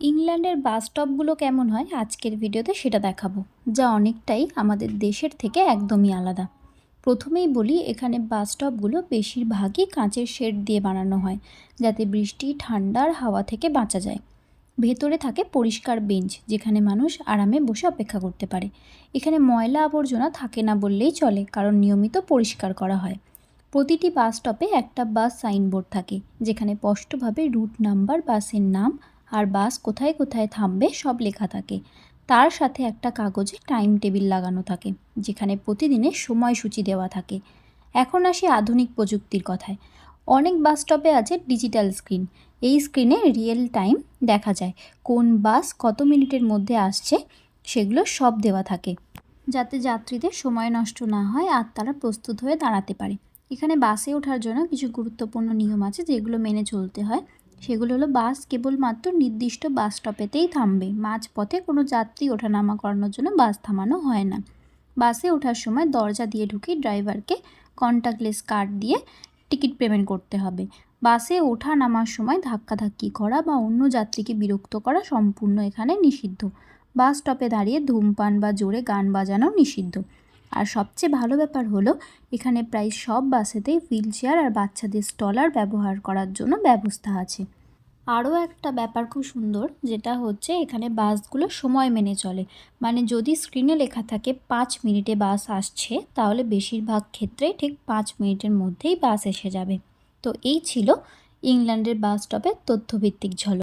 ইংল্যান্ডের বাস স্টপগুলো কেমন হয় আজকের ভিডিওতে সেটা দেখাবো, যা অনেকটাই আমাদের দেশের থেকে একদমই আলাদা। প্রথমেই বলি, এখানে বাস স্টপগুলো বেশিরভাগই কাঁচের শেড দিয়ে বানানো হয়, যাতে বৃষ্টি ঠান্ডার হাওয়া থেকে বাঁচা যায়। ভেতরে থাকে পরিষ্কার বেঞ্চ, যেখানে মানুষ আরামে বসে অপেক্ষা করতে পারে। এখানে ময়লা আবর্জনা থাকে না বললেই চলে, কারণ নিয়মিত পরিষ্কার করা হয়। প্রতিটি বাস স্টপে একটা বাস সাইনবোর্ড থাকে, যেখানে স্পষ্টভাবে রুট নাম্বার, বাসের নাম আর বাস কোথায় কোথায় থামবে সব লেখা থাকে। তার সাথে একটা কাগজে টাইম টেবিল লাগানো থাকে, যেখানে প্রতিদিনের সময়সূচি দেওয়া থাকে। এখন আসি আধুনিক প্রযুক্তির কথায়। অনেক বাস স্টপে আছে ডিজিটাল স্ক্রিন। এই স্ক্রিনে রিয়েল টাইম দেখা যায়। কোন বাস কত মিনিটের মধ্যে আসছে সেগুলো সব দেওয়া থাকে, যাতে যাত্রীদের সময় নষ্ট না হয় আর তারা প্রস্তুত হয়ে দাঁড়াতে পারে। এখানে বাসে ওঠার জন্য কিছু গুরুত্বপূর্ণ নিয়ম আছে যেগুলো মেনে চলতে হয়। সেগুলো হলো বাস কেবলমাত্র নির্দিষ্ট বাস স্টপেতেই থামবে। মাঝপথে কোনো যাত্রী ওঠানামা করানোর জন্য বাস থামানো হয় না। বাসে ওঠার সময় দরজা দিয়ে ঢুকে ড্রাইভারকে কন্ট্যাক্টলেস কার্ড দিয়ে টিকিট পেমেন্ট করতে হবে। বাসে ওঠা নামার সময় ধাক্কাধাক্কি করা বা অন্য যাত্রীকে বিরক্ত করা সম্পূর্ণ এখানে নিষিদ্ধ। বাস স্টপে দাঁড়িয়ে ধূমপান বা জোরে গান বাজানো নিষিদ্ধ। আর সবচেয়ে ভালো ব্যাপার হলো, এখানে প্রায় সব বাসেতেই হুইল চেয়ার আর বাচ্চাদের স্টলার ব্যবহার করার জন্য ব্যবস্থা আছে। আরও একটা ব্যাপার খুব সুন্দর, যেটা হচ্ছে এখানে বাসগুলো সময় মেনে চলে। মানে যদি স্ক্রিনে লেখা থাকে পাঁচ মিনিটে বাস আসছে, তাহলে বেশিরভাগ ক্ষেত্রেই ঠিক পাঁচ মিনিটের মধ্যেই বাস এসে যাবে। তো এই ছিল ইংল্যান্ডের বাস স্টপের তথ্যভিত্তিক ঝলক।